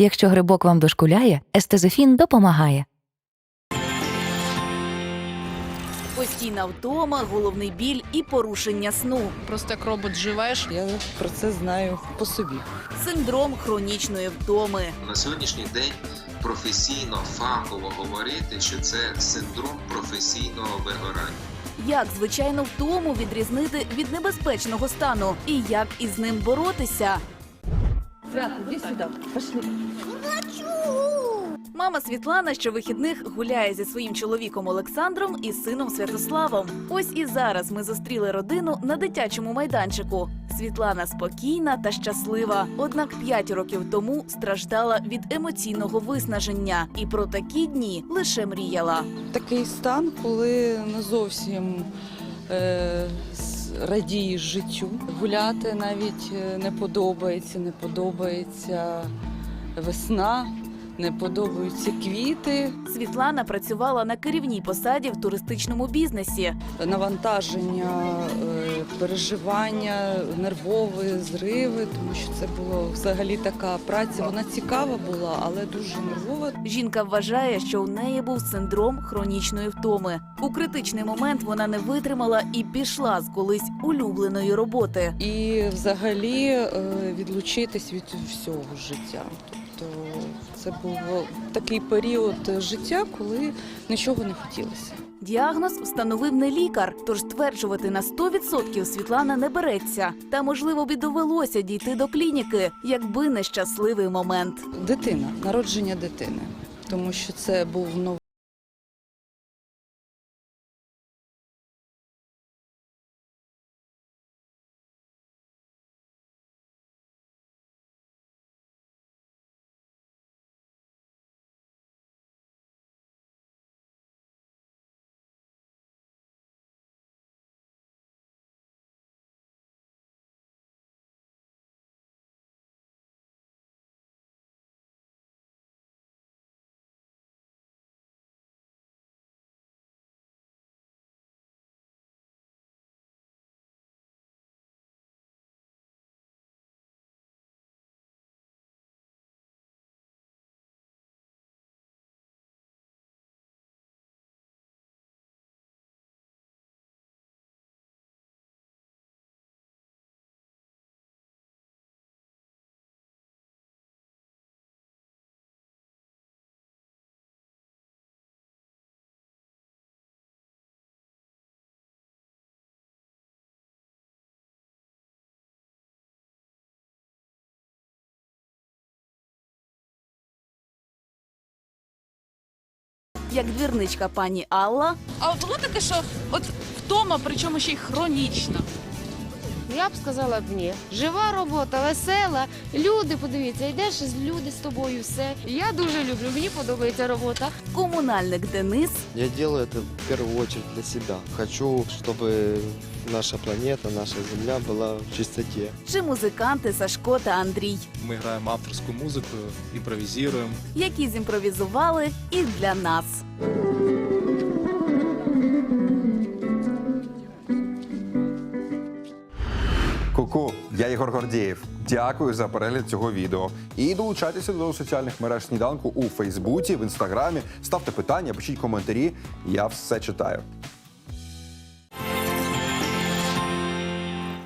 Якщо грибок вам дошкуляє, естезофін допомагає. Постійна втома, головний біль і порушення сну. Просто як робот живеш. Я про це знаю по собі. Синдром хронічної втоми. на сьогоднішній день професійно, фахово говорити, що це синдром професійного вигорання. Як звичайно втому відрізнити від небезпечного стану і як із ним боротися? Мама Світлана щовихідних гуляє зі своїм чоловіком Олександром і сином Святославом. Ось і зараз ми зустріли родину на дитячому майданчику. Світлана спокійна та щаслива. Однак п'ять років тому страждала від емоційного виснаження, і про такі дні лише мріяла. Такий стан, коли не зовсім е, радієш життю. Гуляти навіть е, не подобається, не подобається весна, не подобаються квіти. Світлана працювала на керівній посаді в туристичному бізнесі. навантаження, е, переживання, нервові зриви, тому що це було взагалі така праця. Вона цікава була, але дуже нервова. Жінка вважає, що у неї був синдром хронічної втоми. У критичний момент вона не витримала і пішла з колись улюбленої роботи. І взагалі е, відлучитись від всього життя. Тобто це був такий період життя, коли нічого не хотілося. Діагноз встановив не лікар, тож стверджувати на 100% Світлана не береться. Та можливо б і довелося дійти до клініки, якби не щасливий момент. Дитина, народження дитини, тому що це був новий. Як двірничка пані Алла, А от було таке, що от втома, причому ще й хронічна. Я б сказала б ні. Жива робота, весела. Люди, подивіться, йдеш люди з тобою, все. Я дуже люблю, мені подобається робота. комунальник Денис Я делаю это в первую очередь для себя. Хочу, чтобы наша планета, наша Земля была в чистоте. чи музиканти Сашко та Андрій, Мы играем авторскую музыку, импровизируем. які зімпровізували і для нас. Ку-ку, я Ігор Гордієв. Дякую за перегляд цього відео. І долучайтеся до соціальних мереж сніданку у Фейсбуці, в інстаграмі. Ставте питання, пишіть коментарі. Я все читаю.